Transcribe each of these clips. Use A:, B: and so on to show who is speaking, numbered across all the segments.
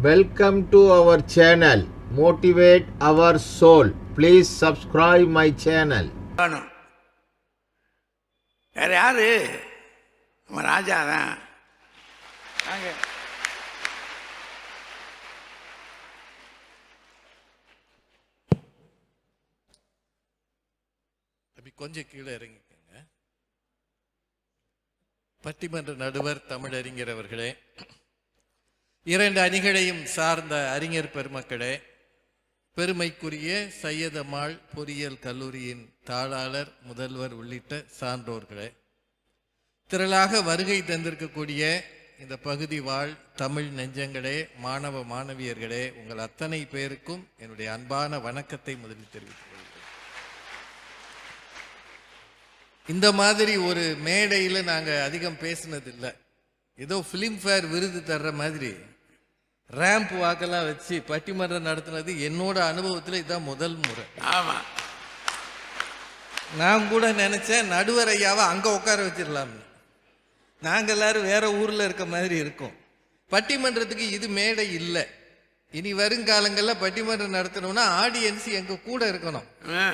A: Welcome to our channel Motivate Our Soul. Please subscribe my channel.
B: வேணும் வேற யாரு நம்ம ராஜா தான்
C: கொஞ்சம் கீழே இறங்கிக்கங்க பட்டிமன்ற நடுவர் தமிழறிஞர் அவர்களே இரண்டு அணிகளையும் சார்ந்த அறிஞர் பெருமக்களே பெருமைக்குரிய சையதமாள் பொறியியல் கல்லூரியின் தாளாளர் முதல்வர் உள்ளிட்ட சான்றோர்களே திரளாக வருகை தந்திருக்கக்கூடிய இந்த பகுதி வாழ் தமிழ் நெஞ்சங்களே மாணவ மாணவியர்களே உங்கள் அத்தனை பேருக்கும் என்னுடைய அன்பான வணக்கத்தை முதலில் தெரிவித்துக் இந்த மாதிரி ஒரு மேடையில் நாங்கள் அதிகம் பேசினதில்லை. ஏதோ ஃபிலிம்ஃபேர் விருது தர்ற மாதிரி. ரேம்ப் வாக்கெல்லாம் வச்சு பட்டிமன்றம் நடத்தினது என்னோட அனுபவத்தில் இதுதான் முதல் முறை.
B: ஆமா.
C: நான் கூட நினைச்சேன் நடுவர் ஐயாவை அங்கே உட்கார வச்சிடலாம்னு நாங்கள் எல்லாரும் வேற ஊரில் இருக்க மாதிரி இருக்கோம். பட்டிமன்றத்துக்கு இது மேடை இல்லை. இனி வருங்காலங்களில் பட்டிமன்றம் நடத்தணும்னா ஆடியன்ஸ் எங்கள் கூட இருக்கணும்.
B: ஆ,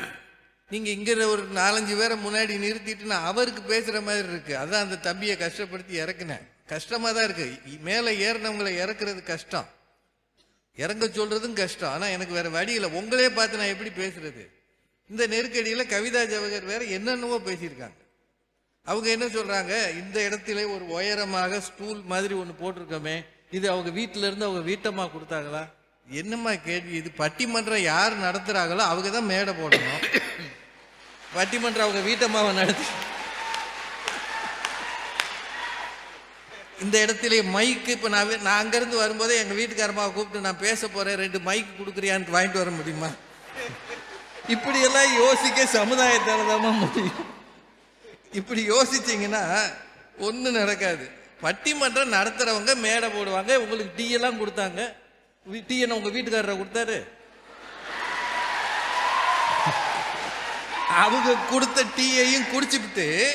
C: நீங்க இங்க ஒரு நாலஞ்சு பேரை முன்னாடி நிறுத்திட்டு நான் அவருக்கு பேசுற மாதிரி இருக்கு. அதான் அந்த தம்பியை கஷ்டப்படுத்தி இறக்குனேன். கஷ்டமா தான் இருக்கு. மேலே மேல ஏறினவங்களை இறக்குறது கஷ்டம். இறங்க சொல்றதும் கஷ்டம். ஆனா எனக்கு வேற வழி இல்லை. உங்களே பார்த்து நான் எப்படி பேசுறது? இந்த நெருக்கடியில கவிதா ஜவகர் வேற என்னென்னவோ பேசியிருக்காங்க. அவங்க என்ன சொல்றாங்க? இந்த இடத்துல ஒரு உயரமாக ஸ்டூல் மாதிரி ஒன்று போட்டிருக்கோமே. இது அவங்க வீட்டில இருந்து அவங்க வீட்டம்மா கொடுத்தாங்களா? என்னம்மா கேள்வி? இது பட்டிமன்றம் யார் நடத்துறாங்களோ அவங்க தான் மேடை போடணும். பட்டிமன்றம் அவங்க வீட்டம்மாவை நடத்தி இந்த இடத்துல மைக்கு இப்போ நான் நான் அங்கேருந்து வரும்போதே எங்கள் வீட்டுக்காரம்மாவை கூப்பிட்டு நான் பேச போகிறேன் ரெண்டு மைக் கொடுக்குறியான்னு வாங்கிட்டு வர முடியுமா? இப்படியெல்லாம் யோசிக்க சமுதாயத்தால் தான் முடியும். இப்படி யோசிச்சிங்கன்னா ஒன்றும் நடக்காது. பட்டிமன்றம் நடத்துகிறவங்க மேடை போடுவாங்க உங்களுக்கு டீயெல்லாம் கொடுத்தாங்க. டீ என்ன வீட்டுக்காரரை கொடுத்தாரு? அவங்க கொடுத்த டீயையும் குடிச்சுக்கிட்டு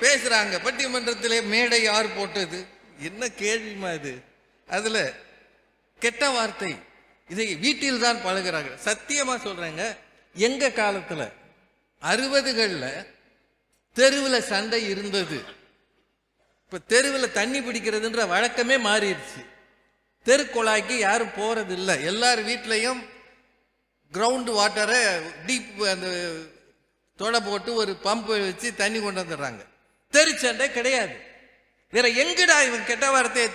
C: பேசுகிறாங்க பட்டிமன்றத்தில் மேடை யார் போட்டது? என்ன கேள்விமா இது? அதில் கெட்ட வார்த்தை. இதை வீட்டில் தான் பழகுறாங்க. சத்தியமாக சொல்கிறாங்க எங்கள் காலத்தில் அறுபதுகளில் தெருவில் சண்டை இருந்தது. இப்போ தெருவில் தண்ணி பிடிக்கிறதுன்ற வழக்கமே மாறிடுச்சு. தெருக்குழாய்க்கு யாரும் போகிறதில்ல இல்லை எல்லார் வீட்லேயும் கிரவுண்டு வாட்டரை டீப் அந்த தொடை போட்டு ஒரு பம்பு வச்சு தண்ணி கொண்டு வந்துடுறாங்க. தெருச்சண்டை கிடையாது. வேற எங்கடா இவன் கெட்ட வார்த்தையை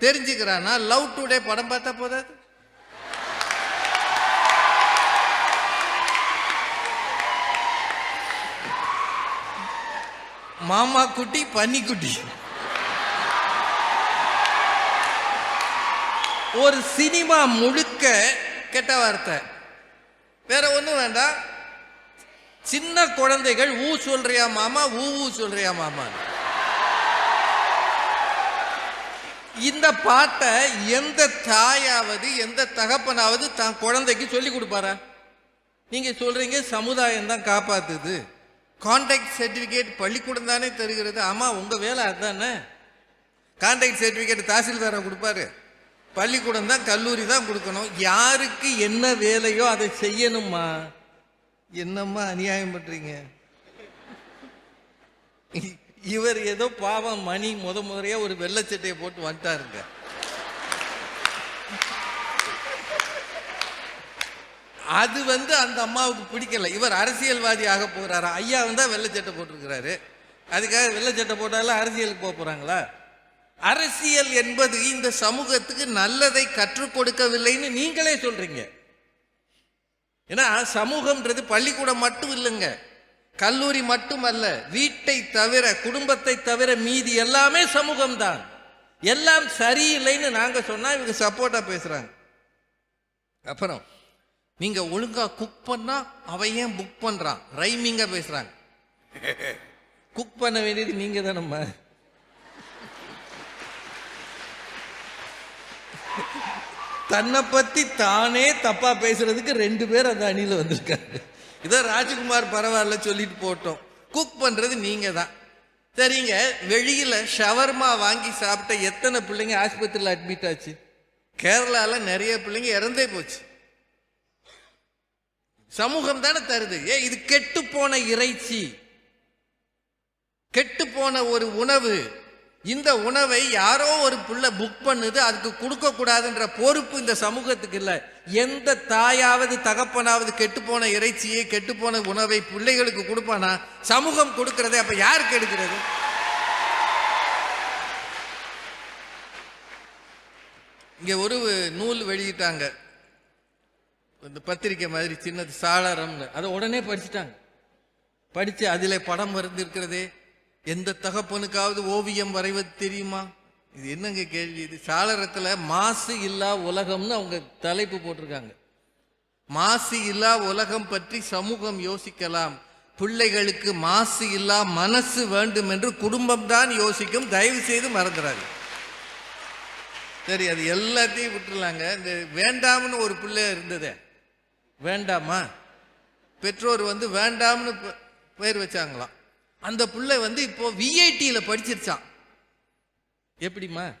C: தெரிஞ்சுக்கிறானா லவ் டுடே படம் பார்த்தா போதாது. மாமா குட்டி பன்னிக்குட்டி ஒரு சினிமா முழுக்க கெட்ட வார்த்தை. வேற ஒன்றும் வேண்டாம். சின்ன குழந்தைகள் ஊ சொல்றியா மாமா ஊ ஊ சொல்றியா மாமா இந்த பாட்டை எந்த தாயாவது எந்த தகப்பனாவது தன் குழந்தைக்கு சொல்லி கொடுப்பாரா? நீங்க சொல்றீங்க சமுதாயம் தான் காப்பாத்துது. கான்டாக்ட் சர்டிபிகேட் பள்ளிக்கூடம் தானே தருகிறது. ஆமா உங்க வேலை அதுதானே கான்டாக்ட் சர்டிபிகேட் தாசில்தாரை கொடுப்பாரு. பள்ளிக்கூடம் தான் கல்லூரி தான் கொடுக்கணும். யாருக்கு என்ன வேலையோ அதை செய்யணுமா என்னம்மா அநியாயம் பண்றீங்க? இவர் ஏதோ பாவம் மணி முத முறையா ஒரு வெள்ளச்சட்டையை போட்டு வந்துட்டாருங்க. அது வந்து அந்த அம்மாவுக்கு பிடிக்கல. இவர் அரசியல்வாதி ஆக போறாரு? ஐயா வந்தா வெள்ளச்சட்டை போட்டிருக்கிறாரு. அதுக்காக வெள்ளச்சட்டை போட்டாலும் அரசியலுக்கு போக போறாங்களா? அரசியல் என்பது இந்த சமூகத்துக்கு நல்லதை கற்றுக் கொடுக்கவில்லைன்னு நீங்களே சொல்றீங்க. ஏன்னா சமூகம்ன்றது பள்ளிக்கூடம் மட்டும் இல்லைங்க. கல்லூரி மட்டுமல்ல வீட்டை தவிர குடும்பத்தை தவிர மீதி எல்லாமே சமூகம்தான். எல்லாம் சரியில்லைன்னு நாங்க சொன்னா இவங்க சப்போர்ட்டா பேசுறாங்க. அப்புறம் நீங்க ஒழுங்கா குக் பண்ணா அவன் ஏன் புக் பண்றான்? ரைமிங்கா பேசுறாங்க. குக் பண்ண வேண்டியது நீங்க நம்ம தன்னை பத்தி தானே தப்பா பேசுறதுக்கு ரெண்டு பேர் அந்த அணியில வந்திருக்காங்க. இதோ ராஜ்குமார் பரவாயில்ல சொல்லிட்டு போட்டோம். குக் பண்ணுறது நீங்கள் தான் சரிங்க வெளியில் ஷவர்மா வாங்கி சாப்பிட்ட எத்தனை பிள்ளைங்க ஆஸ்பத்திரியில் அட்மிட் ஆச்சு? கேரளாவில் நிறைய பிள்ளைங்க இறந்தே போச்சு. சமூகம் தானே தருது. ஏ இது கெட்டு போன இறைச்சி. கெட்டு போன ஒரு உணவு. இந்த உணவை யாரோ ஒரு புள்ள புக் பண்ணுது அதுக்கு கொடுக்க கூடாதுன்ற பொறுப்பு இந்த சமூகத்துக்கு இல்லை. எந்த தாயாவது தகப்பனாவது கெட்டு போன இறைச்சியை கெட்டு போன உணவை பிள்ளைகளுக்கு கொடுப்பானா? சமூகம் கொடுக்கறது அப்ப யாருக்கு எடுக்கிறது இங்க ஒரு நூல் வெளியிட்டாங்க. இந்த பத்திரிக்கை மாதிரி சின்னது சாளரம்னு. அதை உடனே படிச்சுட்டாங்க. படிச்சு அதில் படம் வரைந்திருக்கிறதே எந்த தகப்பனுக்காவது ஓவியம் வரைவது தெரியுமா? இது என்னங்க கேள்வி? இது சாளரத்தில் மாசு இல்லா உலகம்னு அவங்க தலைப்பு போட்டிருக்காங்க. மாசு இல்லா உலகம் பற்றி சமூகம் யோசிக்கலாம். பிள்ளைகளுக்கு மாசு இல்லா மனசு வேண்டும் என்று குடும்பம் தான் யோசிக்கும். தயவு செய்து மறந்துடாது சரி அது எல்லாத்தையும் விட்டுருலாங்க இந்த வேண்டாம்னு ஒரு பிள்ளை இருந்ததே. வேண்டாமா? பெற்றோர் வந்து வேண்டாம்னு பேர் வச்சாங்களாம். அந்த பிள்ளை வந்து இப்போ விஐடியில் படிச்சிருச்சான் எப்படிம்மா?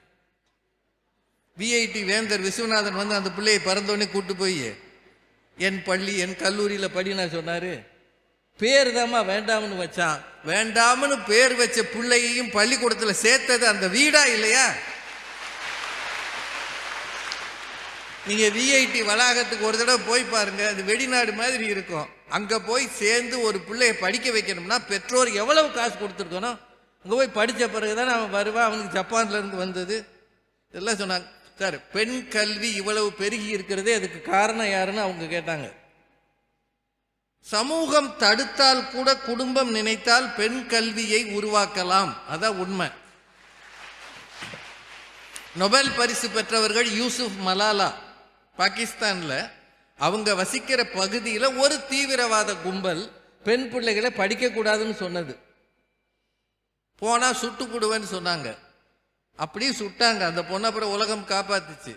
C: விஐடி வேந்தர் விஸ்வநாதன் வந்து அந்த பிள்ளையை பிறந்தோடனே கூட்டு போய் என் பள்ளி என் கல்லூரியில் படினா சொன்னாரு. பேர் தாம்மா வேண்டாம்னு வச்சான் வேண்டாம்னு பேர் வச்ச பிள்ளையையும் பள்ளிக்கூடத்தில் சேர்த்தது அந்த வீடா இல்லையா? நீங்க விஐடி வளாகத்துக்கு ஒரு தடவை போய் பாருங்க. அது வெளிநாடு மாதிரி இருக்கும். அங்க போய் சேர்ந்து ஒரு பிள்ளைய படிக்க வைக்கணும்னா பெற்றோர் எவ்வளவு காசு கொடுத்துருக்கணும்? அங்கே போய் படிச்ச பிறகுதான் அவன் வருவான். அவனுக்கு ஜப்பான்லேருந்து வந்தது. இதெல்லாம் சொன்னாங்க. சார் பெண் கல்வி இவ்வளவு பெருகி இருக்கிறதே அதுக்கு காரணம் யாருன்னு அவங்க கேட்டாங்க. சமூகம் தடுத்தால் கூட குடும்பம் நினைத்தால் பெண் கல்வியை உருவாக்கலாம். அதான் உண்மை. நொபல் பரிசு பெற்றவர்கள் யூசுப் மலாலா. பாகிஸ்தான்ல அவங்க வசிக்கிற பகுதியில் ஒரு தீவிரவாத கும்பல் பெண் பிள்ளைகளை படிக்க கூடாதுன்னு சொன்னது. போனால் சுட்டு போடுவேன்னு சொன்னாங்க. அப்படியே சுட்டாங்க. அந்த பொண்ணை அப்புறம் உலகம் காப்பாத்துச்சு.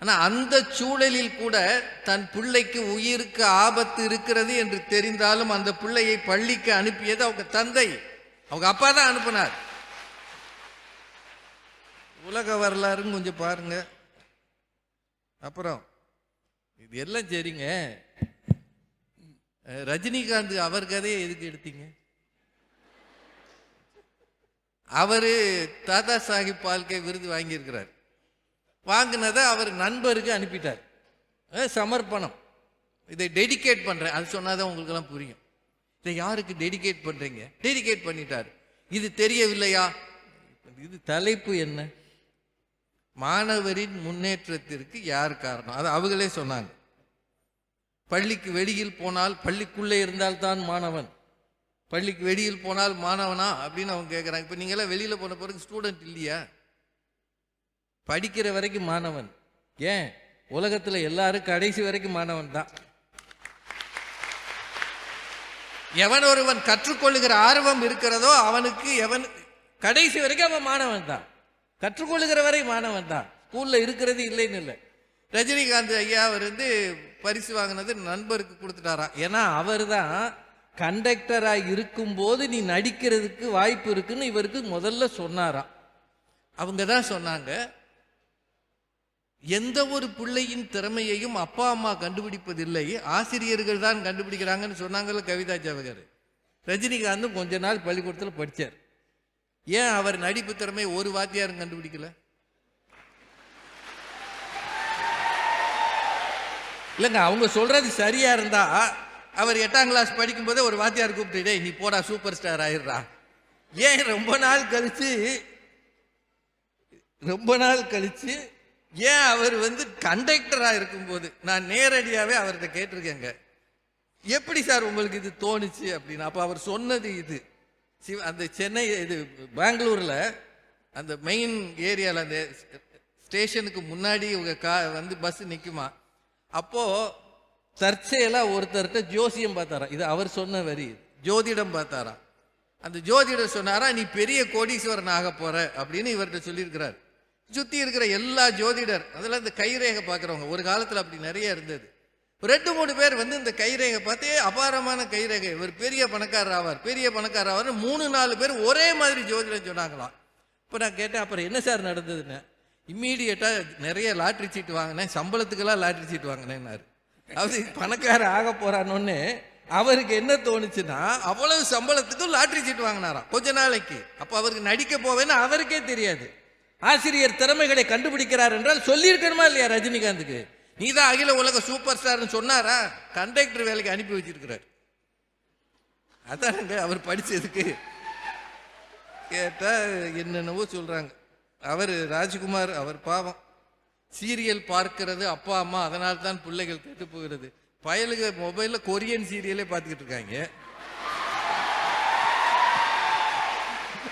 C: ஆனால் அந்த சூழலில் கூட தன் பிள்ளைக்கு உயிருக்கு ஆபத்து இருக்கிறது என்று தெரிந்தாலும் அந்த பிள்ளையை பள்ளிக்கு அனுப்பியது அவங்க தந்தை. அவங்க அப்பா தான் அனுப்புனார். உலக வரலாறுன்னு கொஞ்சம் பாருங்க. அப்புறம் இது எல்லாம் சரிங்க. ரஜினிகாந்த் அவர் கதையை எதுக்கு எடுத்தீங்க? அவர் தாதா சாஹிப் பால்கே விருது வாங்கியிருக்கிறார். வாங்கினதை அவர் நண்பருக்கு அனுப்பிட்டார். சமர்ப்பணம். இதை டெடிகேட் பண்ணுறேன் அது சொன்னாதான் உங்களுக்கெல்லாம் புரியும். இதை யாருக்கு டெடிகேட் பண்ணுறீங்க டெடிகேட் பண்ணிட்டார். இது தெரியவில்லையா? இது தலைப்பு என்ன? மாணவரின் முன்னேற்றத்திற்கு யார் காரணம்? அது அவங்களே சொன்னாங்க. பள்ளிக்கு வெளியில் போனால் பள்ளிக்குள்ளே இருந்தால் தான் மாணவன். பள்ளிக்கு வெளியில் போனால் மாணவனா அப்படின்னு அவங்க கேட்குறாங்க இப்போ நீங்களாம் வெளியில் போன பிறகு ஸ்டூடெண்ட் இல்லையா? படிக்கிற வரைக்கும் மாணவன். ஏன்? உலகத்தில் எல்லாரும் கடைசி வரைக்கும் மாணவன் தான். எவன் ஒருவன் கற்றுக்கொள்ளுகிற ஆர்வம் இருக்கிறதோ அவனுக்கு எவன் கடைசி வரைக்கும் அவன் மாணவன் தான். கற்றுக்கொள்ளுகிற வரை மாணவன் தான். ஸ்கூலில் இருக்கிறது இல்லைன்னு இல்லை. ரஜினிகாந்த் ஐயா அவர் வந்து பரிசு வாங்கினது நண்பருக்கு கொடுத்துட்டாராம். ஏன்னா அவர் தான் கண்டக்டராக இருக்கும்போது நீ நடிக்கிறதுக்கு வாய்ப்பு இருக்குன்னு இவருக்கு முதல்ல சொன்னாராம். அவங்க தான் சொன்னாங்க எந்த ஒரு பிள்ளையின் திறமையையும் அப்பா அம்மா கண்டுபிடிப்பதில்லை. ஆசிரியர்கள் தான் கண்டுபிடிக்கிறாங்கன்னு சொன்னாங்கல்ல கவிதா ஜவகர். ரஜினிகாந்தும் கொஞ்ச நாள் பள்ளிக்கூடத்தில் படித்தார் ஏன் அவர் நடிப்பு திறமை ஒரு வாத்தியாரும் கண்டுபிடிக்கல? இல்லைங்க அவங்க சொல்றது சரியா இருந்தா அவர் எட்டாம் கிளாஸ் படிக்கும்போதே ஒரு வாத்தியார் கூப்பிட்டு "டேய், நீ போடா சூப்பர் ஸ்டார் ஆயிடுறா. ஏன் ரொம்ப நாள் கழிச்சு ரொம்ப நாள் கழிச்சு ஏன் அவர் வந்து கண்டக்டரா இருக்கும்போது நான் நேரடியாவே அவர்கிட்ட கேட்டிருக்கேங்க. எப்படி சார் உங்களுக்கு இது தோணுச்சு அப்படின்னு? அப்போ அவர் சொன்னது இது. சிவ அந்த சென்னை இது பெங்களூர்ல அந்த மெயின் ஏரியாவில் அந்த ஸ்டேஷனுக்கு முன்னாடி இவங்க கா வந்து பஸ் நிற்குமா அப்போது தற்செயலாக ஒருத்தர்கிட்ட ஜோசியம் பார்த்தாராம். இது அவர் சொன்ன வரி. ஜோதிடம் பார்த்தாராம். அந்த ஜோதிடர் சொன்னாரா நீ பெரிய கோடீஸ்வரன் ஆக போற அப்படின்னு இவர்கிட்ட சொல்லியிருக்கிறார். சுற்றி இருக்கிற எல்லா ஜோதிடர் அதில் இந்த கைரேகை பார்க்குறவங்க ஒரு காலத்தில் அப்படி நிறைய இருந்தது. ரெண்டு மூணு பேர் வந்து இந்த கைரேகை பார்த்தே அபாரமான கைரேகை. இவர் பெரிய பணக்காரர் ஆவார் பெரிய பணக்காரர் ஆவார் மூணு நாலு பேர் ஒரே மாதிரி ஜோதிடம் சொன்னாங்களாம். இப்போ நான் கேட்டேன் அப்புறம் என்ன சார் நடந்ததுன்னு? இம்மீடியட்டாக நிறைய லாட்ரி சீட்டு வாங்கினேன் சம்பளத்துக்கெல்லாம் லாட்ரி சீட்டு வாங்கினேன்னாரு. அது பணக்காரர் ஆக போறான்னு அவருக்கு என்ன தோணுச்சுன்னா அவ்வளவு சம்பளத்துக்கும் லாட்ரி சீட் வாங்கினாராம் கொஞ்ச நாளைக்கு. அப்போ அவருக்கு நடிக்க போவேன்னு அவருக்கே தெரியாது. ஆசிரியர் திறமைகளை கண்டுபிடிக்கிறார் என்றால் சொல்லியிருக்கணுமா இல்லையா ரஜினிகாந்துக்கு? நீ தான் அகில உலக சூப்பர் ஸ்டார்னு சொன்னாரா? கண்டக்டர் வேலைக்கு அனுப்பி வச்சிருக்கிறார். அதானுங்க அவர் படித்ததுக்கு கேட்டால் என்னென்னவோ சொல்கிறாங்க அவர் ராஜ்குமார் அவர் பாவம். சீரியல் பார்க்கிறது அப்பா அம்மா அதனால தான் பிள்ளைகள் கெட்டு போகிறது. பயலுக மொபைலில் கொரியன் சீரியலே பார்த்துக்கிட்டு இருக்காங்க.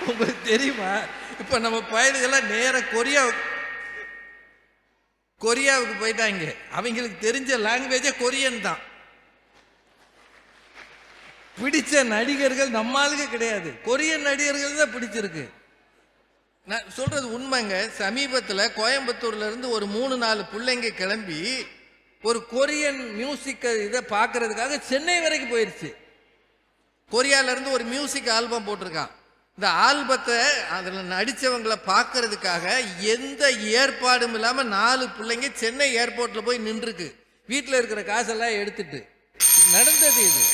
C: உங்களுக்கு தெரியுமா? இப்போ நம்ம பயலுகெல்லாம் நேர கொரியா கொரியாவுக்கு போயிட்டாங்க. அவங்களுக்கு தெரிஞ்ச லாங்குவேஜே கொரியன் தான். பிடிச்ச நடிகர்கள் நம்மளுக்கு கிடையாது. கொரியன் நடிகர்கள் தான் பிடிச்சிருக்கு. நான் சொல்றது உண்மைங்க. சமீபத்தில் கோயம்புத்தூர்ல இருந்து ஒரு மூணு நாலு பிள்ளைங்க கிளம்பி ஒரு கொரியன் மியூசிக் இதை பார்க்கறதுக்காக சென்னை வரைக்கும் போயிடுச்சு கொரியால இருந்து ஒரு மியூசிக் ஆல்பம் போட்டிருக்கான். இந்த ஆல்பத்தை அதில் நடித்தவங்களை பார்க்கறதுக்காக எந்த ஏற்பாடும் இல்லாமல் நாலு பிள்ளைங்க சென்னை ஏர்போர்ட்டில் போய் நின்றுருக்கு. வீட்டில் இருக்கிற காசெல்லாம் எடுத்துட்டு. நடந்தது இது.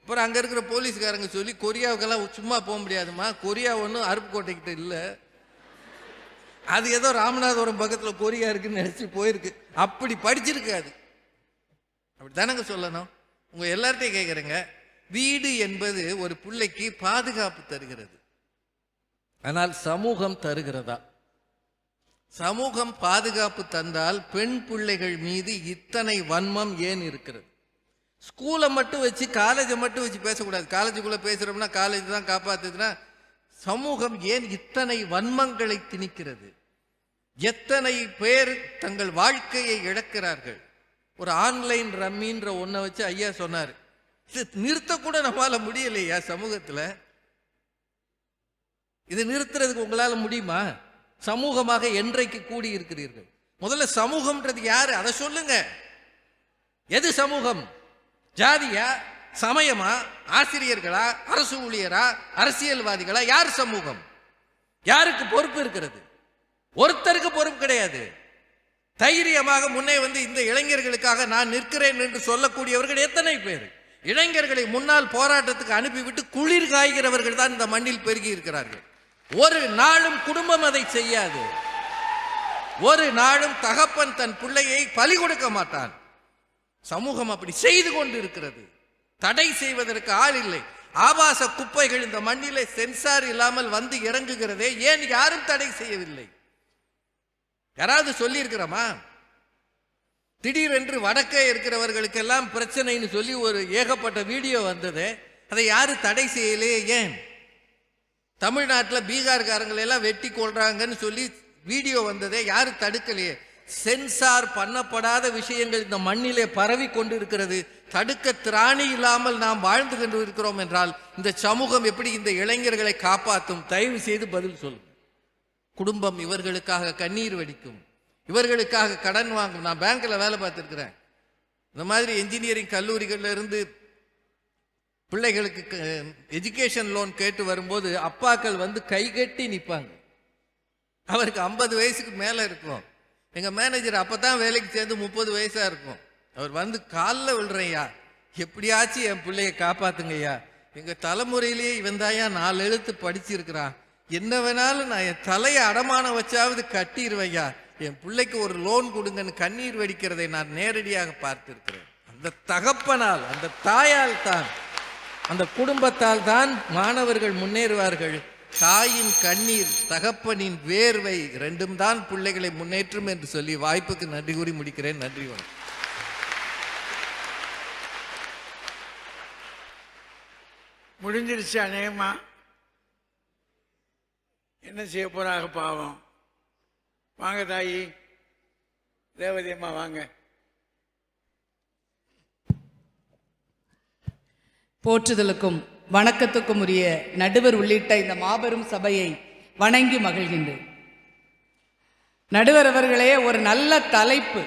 C: அப்புறம் அங்கே இருக்கிற போலீஸ்காரங்க சொல்லி கொரியாவுக்கெல்லாம் சும்மா போக முடியாதும்மா. கொரியா ஒன்றும் அருப்புக்கோட்டைக்கிட்ட இல்லை. அது ஏதோ ராமநாதபுரம் பக்கத்தில் கொரியா இருக்குன்னு நினச்சி போயிருக்கு. அப்படி படிச்சிருக்கு அது அப்படி தானங்க சொல்லணும்? உங்க எல்லார்ட்டையும் கேட்குறேங்க வீடு என்பது ஒரு பிள்ளைக்கு பாதுகாப்பு தருகிறது. ஆனால் சமூகம் தருகிறதா? சமூகம் பாதுகாப்பு தந்தால் பெண் பிள்ளைகள் மீது இத்தனை வன்மம் ஏன் இருக்கிறது? ஸ்கூலை மட்டும் வச்சு காலேஜை மட்டும் வச்சு பேசக்கூடாது. காலேஜுக்குள்ளே பேசுகிறோம்னா காலேஜ் தான் காப்பாற்றுதுன்னா சமூகம் ஏன் இத்தனை வன்மங்களை திணிக்கிறது? எத்தனை பேர் தங்கள் வாழ்க்கையை இழக்கிறார்கள்? ஒரு ஆன்லைன் ரம்மின்ற ஒன்றை வச்சு ஐயா சொன்னார். இது நிறுத்தக்கூட நம்மளால முடியலையா சமூகத்தில்? இதை நிறுத்துறதுக்கு உங்களால் முடியுமா? சமூகமாக என்றைக்கு கூடி இருக்கிறீர்கள் முதல்ல சமூகம்ன்றது யாரு? அதை சொல்லுங்க. எது சமூகம்? ஜாதியா? சமயமா ஆசிரியர்களா அரசு ஊழியரா அரசியல்வாதிகளா யார் சமூகம்? யாருக்கு பொறுப்பு இருக்கிறது? ஒருத்தருக்கு பொறுப்பு கிடையாது. தைரியமாக முன்னே வந்து இந்த இளைஞர்களுக்காக நான் நிற்கிறேன் என்று சொல்லக்கூடியவர்கள் எத்தனை பேர்? இளைஞர்களை முன்னால் போராட்டத்துக்கு அனுப்பிவிட்டு குளிர் காய்கிறவர்கள் தான் இந்த மண்ணில் பெருகி இருக்கிறார்கள். ஒரு நாளும் குடும்பம் அதை செய்யாது. ஒரு நாளும் தகப்பன் தன் பிள்ளையை பலி கொடுக்க மாட்டான். சமூகம் அப்படி செய்து கொண்டு இருக்கிறது தடை செய்வதற்கு ஆள் இல்லை. ஆபாச குப்பைகள் இந்த மண்ணிலே சென்சார் இல்லாமல் வந்து இறங்குகிறதே ஏன் யாரும் தடை செய்யவில்லை? யாராவது சொல்லியிருக்கிறோமா? திடீரென்று வடக்கே இருக்கிறவர்களுக்கெல்லாம் பிரச்சனைன்னு சொல்லி ஒரு ஏகப்பட்ட வீடியோ வந்தது. அதை யாரும் தடை செய்யலையே ஏன்? தமிழ்நாட்டில் பீகார்காரங்களெல்லாம் வெட்டி கொள்றாங்கன்னு சொல்லி வீடியோ வந்ததே யாரும் தடுக்கலையே. சென்சார் பண்ணப்படாத விஷயங்கள் இந்த மண்ணிலே பரவி கொண்டு இருக்கிறது தடுக்க திராணி இல்லாமல் நாம் வாழ்ந்து கொண்டு இருக்கிறோம் என்றால் இந்த சமூகம் எப்படி இந்த இளைஞர்களை காப்பாற்றும் தயவு செய்து பதில் சொல்லும் குடும்பம் இவர்களுக்காக கண்ணீர் வடிக்கும். இவர்களுக்காக கடன் வாங்கும். நான் பேங்க்ல வேலை பார்த்துருக்கிறேன். இந்த மாதிரி என்ஜினியரிங் கல்லூரிகள்ல இருந்து பிள்ளைகளுக்கு எஜுகேஷன் லோன் கேட்டு வரும்போது அப்பாக்கள் வந்து கைகட்டி நிற்பாங்க அவருக்கு ஐம்பது வயசுக்கு மேலே இருக்கும். எங்கள் மேனேஜர் அப்போ தான் வேலைக்கு சேர்ந்து முப்பது வயசாக இருக்கும். அவர் வந்து காலில் விழுறையா எப்படியாச்சும் என் பிள்ளைய காப்பாத்துங்கய்யா. எங்கள் தலைமுறையிலேயே இவன் தாயா நாலு எழுத்து படிச்சிருக்கிறான். என்ன வேணாலும் நான் என் தலையை அடமானம் வச்சாவது கட்டிடுவையா என் பிள்ளைக்கு ஒரு லோன் கொடுங்கன்னு கண்ணீர் வெடிக்கிறதை நான் நேரடியாக பார்த்திருக்கிறேன். அந்த தகப்பனால் அந்த தாயால் தான் அந்த குடும்பத்தால் தான் மாணவர்கள் முன்னேறுவார்கள். தாயின் கண்ணீர் தகப்பனின் வேர்வை ரெண்டும் தான் பிள்ளைகளை முன்னேற்றும் என்று சொல்லி வாய்ப்புக்கு நன்றி கூறி முடிக்கிறேன். நன்றி வணக்கம்.
B: முடிஞ்சிருச்சு அநேகமா. என்ன செய்ய போறாங்க பாவம். வாங்க தாயி. ரேவதி அம்மா வாங்க.
D: போற்றுதலுக்கும் வணக்கத்துக்கும் உரிய நடுவர் உள்ளிட்ட இந்த மாபெரும் சபையை வணங்கி மகிழ்கின்றேன். நடுவர் அவர்களே ஒரு நல்ல தலைப்பு.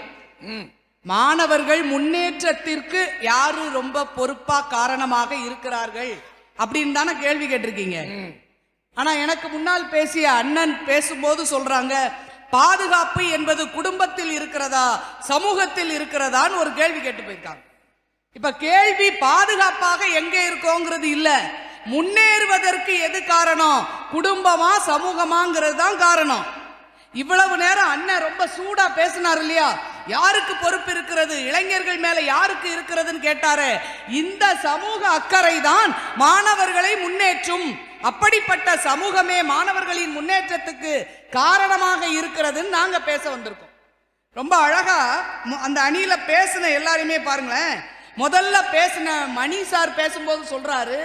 D: மாணவர்கள் முன்னேற்றத்திற்கு யாரு ரொம்ப பொறுப்பா காரணமாக இருக்கிறார்கள் அப்படின்னு தானே கேள்வி கேட்டிருக்கீங்க. ஆனா எனக்கு முன்னால் பேசிய அண்ணன் பேசும்போது சொல்றாங்க பாதுகாப்பு என்பது குடும்பத்தில் இருக்கிறதா சமூகத்தில் இருக்கிறதான்னு ஒரு கேள்வி கேட்டு போயிருக்காங்க. இப்ப கேள்வி பாதுகாப்பாக எங்கே இருக்கோங்கிறது இல்ல. முன்னேறுவதற்கு எது காரணம்? குடும்பமா சமூகமாங்கிறது தான் காரணம். இவ்வளவு நேரம் அண்ணன் ரொம்ப சூடா பேசினார் இல்லையா? யாருக்கு பொறுப்பு இருக்கிறது? இளைஞர்கள் மேல யாருக்கு இருக்கிறதுன்னு கேட்டாரு. இந்த சமூக அக்கறை தான் மாணவர்களை முன்னேற்றும். அப்படிப்பட்ட சமூகமே மாணவர்களின் முன்னேற்றத்துக்கு காரணமாக இருக்கிறதுன்னு நாங்க பேச வந்திருக்கோம். ரொம்ப அழகா அந்த அணியில பேசின எல்லாருமே பாருங்களேன். முதல்ல பேசின மணி சார் பேசும்போது சொல்றாரு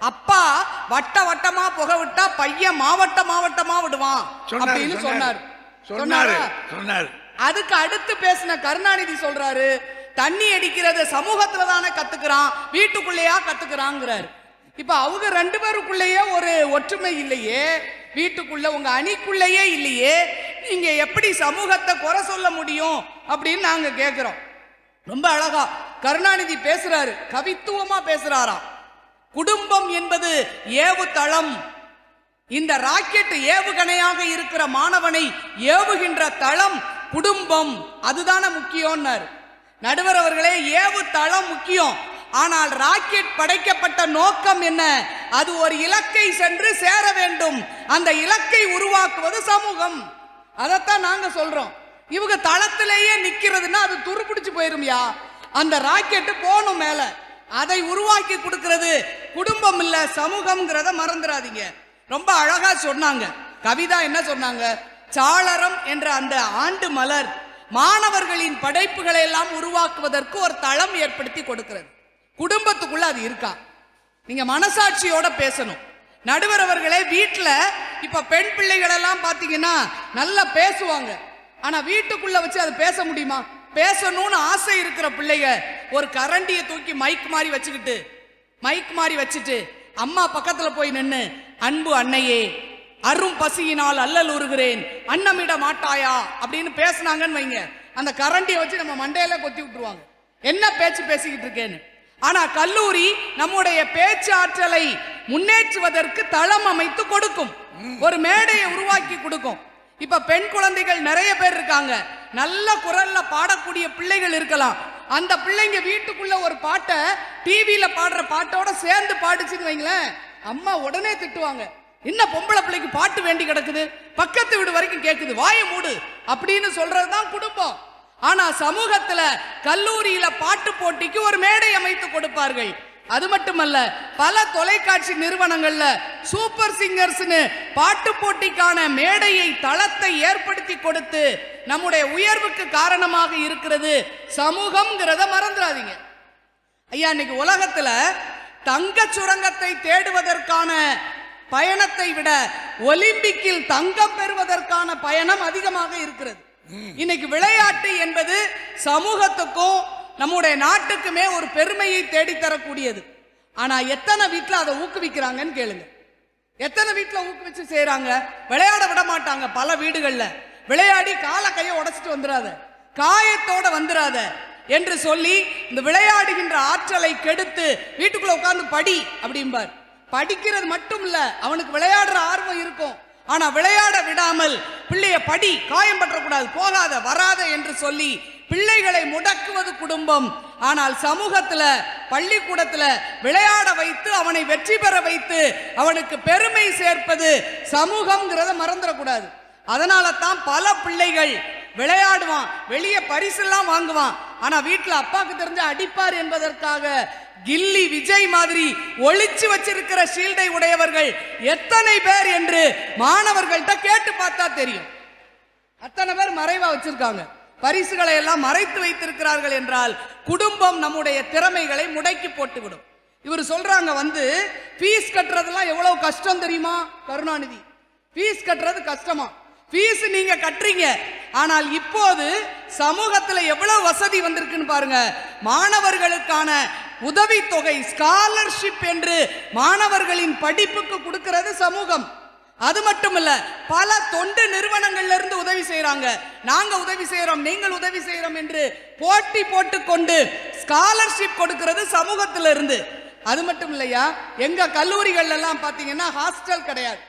D: அப்பா வட்ட வட்டமா புகை விட்டா பையன் மாவட்ட மாவட்டமா விடுவான். அப்படின்னு சொன்னார்
B: சொன்னாரு?
D: சொன்னாரா? அதுக்கு அடுத்து பேசின கருணாநிதி சொல்றாரு தண்ணி அடிக்கிறது சமூகத்துல தானே கத்துக்கிறான் வீட்டுக்குள்ளேயா கத்துக்கிறாங்கிறாரு. இப்ப அவங்க ரெண்டு பேருக்குள்ளேயே ஒரு ஒற்றுமை இல்லையே வீட்டுக்குள்ள உங்க அணிக்குள்ளேயே இல்லையே நீங்க எப்படி சமூகத்தை குறை சொல்ல முடியும் அப்படின்னு நாங்க கேக்குறோம். ரொம்ப அழகா. கருணாநிதி பேசுறாரு கவித்துவமா பேசுறாராம். குடும்பம் என்பது ஏவுதளம். இந்த ராக்கெட் ஏவுகணையாக இருக்கிற மாணவனை ஏவுகின்ற தளம் குடும்பம். அதுதானே முக்கியம்னாரு. நடுவர் அவர்களே ஏவு தளம் முக்கியம். ஆனால் ராக்கெட் படைக்கப்பட்ட நோக்கம் என்ன? அது ஒரு இலக்கை சென்று சேர வேண்டும். அந்த இலக்கை உருவாக்குவது சமூகம். அதைத்தான் நாங்க சொல்றோம். இவங்க தளத்திலேயே நிக்கிறதுன்னா அது துருப்பிடிச்சு போயிரும்யா. அந்த ராக்கெட் போகணும் மேல. அதை உருவாக்கி கொடுக்கிறது குடும்பம் இல்ல சமூகம்ங்கிறத மறந்துடாதீங்க ரொம்ப அழகா சொன்னாங்க. கவிதா என்ன சொன்னாங்க? சாளரம் என்ற அந்த ஆண்டு மலர் மாணவர்களின் படைப்புகளை எல்லாம் உருவாக்குவதற்கு ஒரு தளம் ஏற்படுத்தி கொடுக்கிறது. குடும்பத்துக்குள்ள அது இருக்கா? நீங்க மனசாட்சியோட பேசணும். நடுவர் அவர்களே வீட்டில் இப்ப பெண் பிள்ளைகள் எல்லாம் பாத்தீங்கன்னா நல்லா பேசுவாங்க. ஆனா வீட்டுக்குள்ள வச்சு அது பேச முடியுமா? பேசணும்னு ஆசை இருக்கிற பிள்ளைங்க ஒரு கரண்டியை தூக்கி மைக் மாதிரி வச்சுக்கிட்டு மைக் மாதிரி வச்சுட்டு அம்மா பக்கத்துல போய் நின்று அன்பு அன்னையே அரும் பசியினால் அல்லல் உருகிறேன் அன்னமிட மாட்டாயா அப்படின்னு பேசினாங்கன்னு வைங்க. அந்த கரண்டியை வச்சு நம்ம மண்டையில கொத்தி விட்டுருவாங்க. என்ன பேச்சு பேசிக்கிட்டு இருக்கேன்னு? ஆனா கல்லூரி நம்முடைய பேச்சு ஆற்றலை முன்னேற்றுவதற்கு தளம் அமைத்து கொடுக்கும். ஒரு மேடையை உருவாக்கி கொடுக்கும். இப்ப பெண் குழந்தைகள் நிறைய பேர் இருக்காங்க. நல்ல குரல்ல பாடக்கூடிய பிள்ளைகள் இருக்கலாம். அந்த பிள்ளைங்க வீட்டுக்குள்ள ஒரு பாட்டை டிவியில பாடுற பாட்டோட சேர்ந்து பாடுச்சுன்னு வைங்களேன். அம்மா உடனே திட்டுவாங்க. என்ன பொம்பளை பிள்ளைக்கு பாட்டு வேண்டி கிடக்குது? பக்கத்து வீடு வரைக்கும் கேட்குது வாய மூடு. அப்படின்னு சொல்றதுதான் குடும்பம். ஆனா சமூகத்துல கல்லூரியில பாட்டு போட்டிக்கு ஒரு மேடை அமைத்து கொடுப்பார்கள். அது மட்டுமல்ல பல தொலைக்காட்சி நிறுவனங்கள்ல சூப்பர் சிங்கர்ஸ்னு பாட்டு போட்டிக்கான மேடையை தளத்தை ஏற்படுத்தி கொடுத்து நம்முடைய உயர்வுக்கு காரணமாக இருக்கிறது சமூகம்ங்கிறத மறந்துடாதீங்க. ஐயா இன்னைக்கு உலகத்துல தங்க சுரங்கத்தை தேடுவதற்கான பயணத்தை விட ஒலிம்பிக்கில் தங்கம் பெறுவதற்கான பயணம் அதிகமாக இருக்கிறது. இன்னைக்கு விளையாட்டு என்பது சமூகத்துக்கும் நம்முடைய நாட்டுக்குமே ஒரு பெருமையை தேடித்தரக்கூடியது. ஆனா எத்தனை வீட்டில் அதை ஊக்குவிக்கிறாங்கன்னு கேளுங்க. எத்தனை வீட்டில் ஊக்குவிச்சு செய்கிறாங்க விளையாட விட மாட்டாங்க பல வீடுகளில். விளையாடி கால கையை உடைச்சிட்டு வந்துடாத காயத்தோட வந்துடாத என்று சொல்லி இந்த விளையாடுகின்ற ஆற்றலை கெடுத்து வீட்டுக்குள்ள உட்காந்து படி அப்படிம்பார். படிக்கிறது மட்டும் இல்ல அவனுக்கு விளையாடுற ஆர்வம் இருக்கும். ஆனா விளையாட விடாமல் பிள்ளைய படி காயம் பற்றக்கூடாது போகாத வராத என்று சொல்லி பிள்ளைகளை முடக்குவது குடும்பம். ஆனால் சமூகத்தில் பள்ளிக்கூடத்தில் விளையாட வைத்து அவனை வெற்றி பெற வைத்து அவனுக்கு பெருமை சேர்ப்பது சமூகம்ங்கிறத மறந்துடக்கூடாது. அதனால தான் பல பிள்ளைகள் விளையாடுவான் வெளியே பரிசெல்லாம் வாங்குவான். ஆனா வீட்டில் அப்பாவுக்கு தெரிஞ்ச அடிப்பார் என்பதற்காக கில்லி விஜய் மாதிரி ஒளிச்சு வச்சிருக்கிற ஷீல்டை உடையவர்கள் எத்தனை பேர் என்று மாணவர்கள்ட்ட கேட்டு பார்த்தா தெரியும். அத்தனை பேர் மறைவா வச்சிருக்காங்க. பரிசுகளை எல்லாம் மறைத்து வைத்திருக்கிறார்கள் என்றால் குடும்பம் நம்முடைய திறமைகளை முடக்கி போட்டுவிடும். இவர் சொல்றாங்க வந்து ஃபீஸ் கட்டுறதெல்லாம் எவ்வளவு கஷ்டம் தெரியுமா? கருணாநிதி. ஃபீஸ் கட்டுறது கஷ்டமா? ஃபீஸ் நீங்க கட்டுறீங்க. ஆனால் இப்போது சமூகத்தில் எவ்வளவு வசதி வந்திருக்குன்னு பாருங்க. மாணவர்களுக்கான உதவித்தொகை ஸ்காலர்ஷிப் என்று மாணவர்களின் படிப்புக்கு கொடுக்கிறது சமூகம். அது மட்டும் இல்ல பல தொண்டு நிறுவனங்கள்ல இருந்து உதவி செய்யறாங்க நாங்க உதவி செய்யறோம் நீங்கள் உதவி செய்யறோம் என்று போட்டி போட்டுக்கொண்டு ஸ்காலர்ஷிப் கொடுக்கிறது சமூகத்துல இருந்து அது மட்டும் இல்லையா எங்க கல்லூரிகள் எல்லாம் பாத்தீங்கன்னா ஹாஸ்டல் கிடையாது.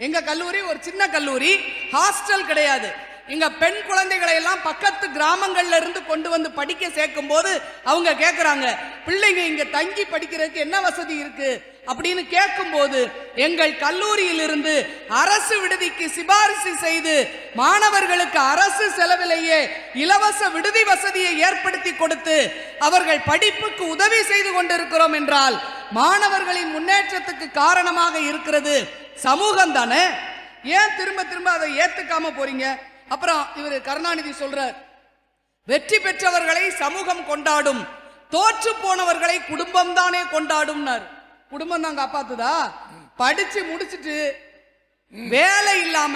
D: எங்க கல்லூரி ஒரு சின்ன கல்லூரி ஹாஸ்டல் கிடையாது. இங்க பெண் குழந்தைகளை எல்லாம் பக்கத்து கிராமங்கள்ல இருந்து கொண்டு வந்து படிக்க சேர்க்கும் போது அவங்க கேக்குறாங்க பிள்ளைங்க இங்க தங்கி படிக்கிறதுக்கு என்ன வசதி இருக்கு? அப்படின்னு கேட்கும்போது எங்கள் கல்லூரியிலிருந்து அரசு விடுதிக்கு சிபாரிசு செய்து மாணவர்களுக்கு அரசு செலவிலேயே இலவச விடுதி வசதியை ஏற்படுத்தி கொடுத்து அவர்கள் படிப்புக்கு உதவி செய்து கொண்டிருக்கிறோம் என்றால் மாணவர்களின் முன்னேற்றத்துக்கு காரணமாக இருக்கிறது சமூகம் தானே? ஏன் திரும்ப திரும்ப அதை ஏத்துக்காம போறீங்க? அப்புறம் இவர் கருணாநிதி சொல்றார் வெற்றி பெற்றவர்களை சமூகம் கொண்டாடும் தோற்று போனவர்களை குடும்பம் தானே கொண்டாடும்னார். குடும்பம் தான் காப்பாத்துதா? படிச்சு முடிச்சிட்டு வேலை இல்லாம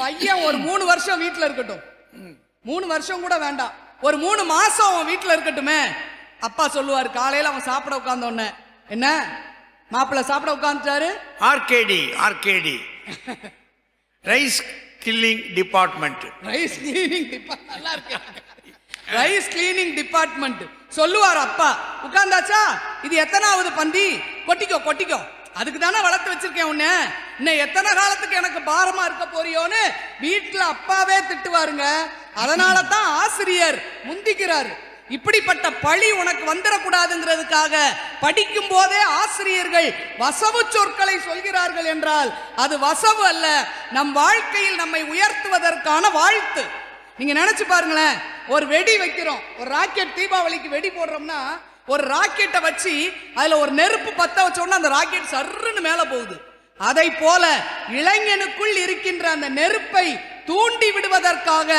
D: பையன் ஒரு மூணு வருஷம் வீட்டுல இருக்கட்டும். மூணு வருஷம் கூட வேண்டாம். ஒரு மூணு மாசம் அவன் வீட்டுல இருக்கட்டுமே. அப்பா சொல்லுவார் காலையில அவன் சாப்பிட உட்கார்ந்த உடனே. என்ன? மாப்பிள்ளை சாப்பிட உட்கார்ந்துட்டாரு?
B: RKD RKD rice killing department
D: rice cleaning department நல்லா இருக்கு. ரைஸ் கிளீனிங் டிபார்ட்மெண்ட் சொல்லுவார் அப்பா. உட்கார்ந்தாச்சா? இது எத்தனாவது பந்தி? கொட்டிக்கோ கொட்டிக்கோ. அதுக்கு தானே வளர்த்து வச்சிருக்கேன் உன்ன. இன்னும் எத்தனை காலத்துக்கு எனக்கு பாரமா இருக்க போறியோன்னு வீட்டுல அப்பாவே திட்டுவாருங்க. அதனால தான் ஆசிரியர் முந்திக்கிறாரு. இப்படிப்பட்ட பழி உனக்கு வந்துடக்கூடாதுங்கிறதுக்காக படிக்கும் போதே ஆசிரியர்கள் வசவு சொற்களை சொல்கிறார்கள் என்றால் அது வசவு அல்ல. நம் வாழ்க்கையில் நம்மை உயர்த்துவதற்கான வாழ்த்து. நீங்க நினைச்சு பாருங்களேன். ஒரு வெடி வைக்கிறோம். ஒரு ராக்கெட் தீபாவளிக்கு வெடி போடுறோம்னா ஒரு ராக்கெட்டை வச்சு அதுல ஒரு நெருப்பு பத்த வச்ச உடனே அந்த ராக்கெட் சர்ருன்னு மேல போகுது. அதை போல இளைஞனுக்குள் இருக்கின்ற அந்த நெருப்பை தூண்டி விடுவதற்காக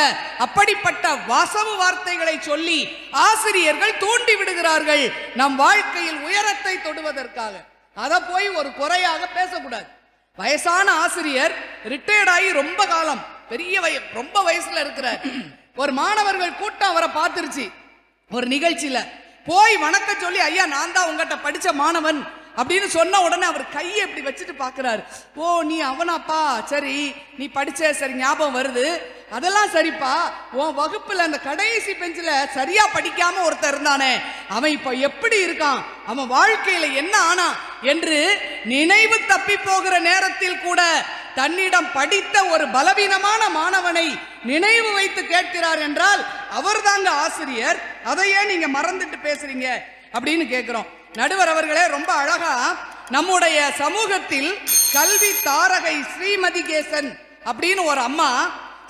D: அப்படிப்பட்ட வசவு வார்த்தைகளை சொல்லி ஆசிரியர்கள் தூண்டி விடுகிறார்கள் நம் வாழ்க்கையில் உயரத்தை தொடுவதற்காக. அதை போய் ஒரு குறையாக பேசக்கூடாது. வயசான ஆசிரியர் ரிட்டையர்ட் ஆகி ரொம்ப காலம் பெரிய வய ரொம்ப வயசுல இருக்கிறார். ஒரு மாணவர்கள் கூட்டம் அவரை பார்த்துருச்சு. ஒரு நிகழ்ச்சியில போய் வணக்க சொல்லி ஐயா நான் தான் உங்ககிட்ட படித்த மாணவன். அப்படின்னு சொன்ன உடனே அவர் கையை இப்படி வச்சுட்டு பார்க்குறாரு. ஓ நீ அவனாப்பா? சரி நீ படிச்ச சரி ஞாபகம் வருது. அதெல்லாம் சரிப்பா. உன் வகுப்பில் அந்த கடைசி பெஞ்சில் சரியாக படிக்காமல் ஒருத்தர் இருந்தானே. அவன் இப்போ எப்படி இருக்கான்? அவன் வாழ்க்கையில் என்ன ஆனா? என்று நினைவு தப்பி போகிற நேரத்தில் கூட தன்னிடம் படித்த ஒரு பலவீனமான மாணவனை நினைவு வைத்து கேட்கிறார் என்றால் அவர்தாங்க ஆசிரியர். அதையே நீங்க மறந்துட்டு பேசுறீங்க? அப்படின்னு கேட்கிறோம் நடுவர் அவர்களே ரொம்ப அழகா நம்முடைய சமூகத்தில் கல்வி தாரகை ஸ்ரீமதிகேசன் அப்படின்னு ஒரு அம்மா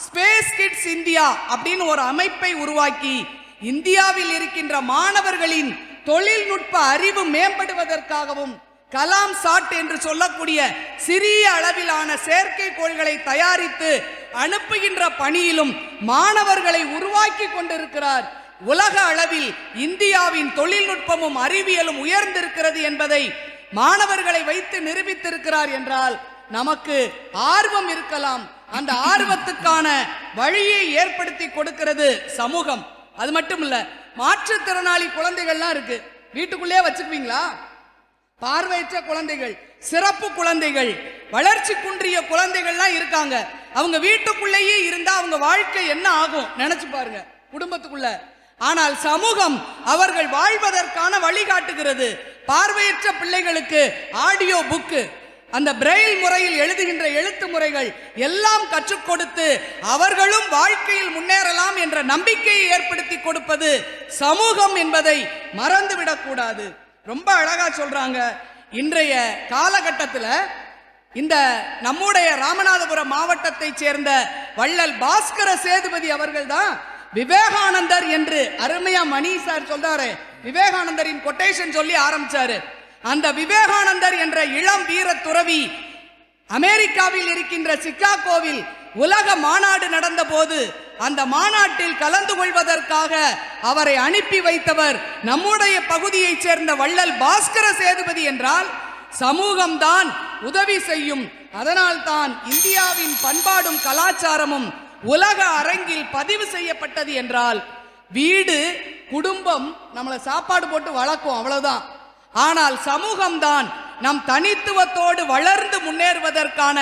D: ஸ்பேஸ் கிட்ஸ் இந்தியா அப்படின்னு ஒரு அமைப்பை உருவாக்கி இந்தியாவில் இருக்கின்ற மாணவர்களின் தொழில்நுட்ப அறிவு மேம்படுவதற்காகவும் கலாம் சாட் என்று சொல்லக்கூடிய சிறிய அளவிலான செயற்கைக்கோள்களை தயாரித்து அனுப்புகின்ற பணியிலும் மாணவர்களை உருவாக்கி கொண்டிருக்கிறார். உலக அளவில் இந்தியாவின் தொழில்நுட்பமும் அறிவியலும் உயர்ந்திருக்கிறது என்பதை மாணவர்களை வைத்து நிரூபித்திருக்கிறார் என்றால் நமக்கு ஆர்வம் இருக்கலாம். அந்த ஆர்வத்துக்கான வழியை ஏற்படுத்தி கொடுக்கிறது சமூகம். அது மட்டும் இல்ல மாற்றுத்திறனாளி குழந்தைகள்லாம் இருக்கு. வீட்டுக்குள்ளே வச்சுக்குவீங்களா? பார்வையற்ற குழந்தைகள் சிறப்பு குழந்தைகள் வளர்ச்சி குன்றிய குழந்தைகள்லாம் இருக்காங்க. அவங்க வீட்டுக்குள்ளேயே இருந்தா அவங்க வாழ்க்கை என்ன ஆகும்? நினைச்சு பாருங்க குடும்பத்துக்குள்ள. ஆனால் சமூகம் அவர்கள் வாழ்வதற்கான வழிகாட்டுகிறது பார்வையற்ற பிள்ளைகளுக்கு ஆடியோ புக்கு அந்த பிரெயில் முறையில் எழுதுகின்ற எழுத்து முறைகள் எல்லாம் கற்றுக் கொடுத்து அவர்களும் வாழ்க்கையில் முன்னேறலாம் என்ற நம்பிக்கையை ஏற்படுத்தி கொடுப்பது சமூகம் என்பதை மறந்துவிடக்கூடாது ரொம்ப அழகா சொல்றாங்க. இன்றைய காலகட்டத்தில் இந்த நம்முடைய ராமநாதபுரம் மாவட்டத்தைச் சேர்ந்த வள்ளல் பாஸ்கர சேதுபதி அவர்கள் தான் விவேகானந்தர் என்று அருமையா மணி சார் சொல்றாரு. விவேகானந்தரின் கொட்டேஷன் சொல்லி ஆரம்பிச்சாரு. அந்த விவேகானந்தர் என்ற இளம் வீர துறவி அமெரிக்காவில் இருக்கின்ற சிக்காகோவில் உலக மாநாடு நடந்தபோது அந்த மாநாட்டில் கலந்து கொள்வதற்காக அவரை அனுப்பி வைத்தவர் நம்முடைய பகுதியைச் சேர்ந்த வள்ளல் பாஸ்கர சேதுபதி என்றால் சமூகம்தான் உதவி செய்யும். அதனால்தான் இந்தியாவின் பண்பாடும் கலாச்சாரமும் உலக அரங்கில் பதிவு செய்யப்பட்டது என்றால் வீடு குடும்பம் நம்மளை சாப்பாடு போட்டு வளர்க்கும் அவ்வளவுதான். ஆனால் சமூகம்தான் நம் தனித்துவத்தோடு வளர்ந்து முன்னேறுவதற்கான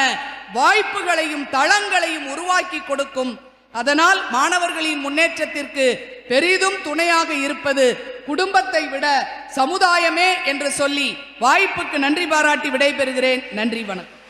D: வாய்ப்புகளையும் தளங்களையும் உருவாக்கி கொடுக்கும். அதனால் மாணவர்களின் முன்னேற்றத்திற்கு பெரிதும் துணையாக இருப்பது குடும்பத்தை விட சமுதாயமே என்று சொல்லி வாய்ப்புக்கு நன்றி பாராட்டி விடைபெறுகிறேன். நன்றி வணக்கம்.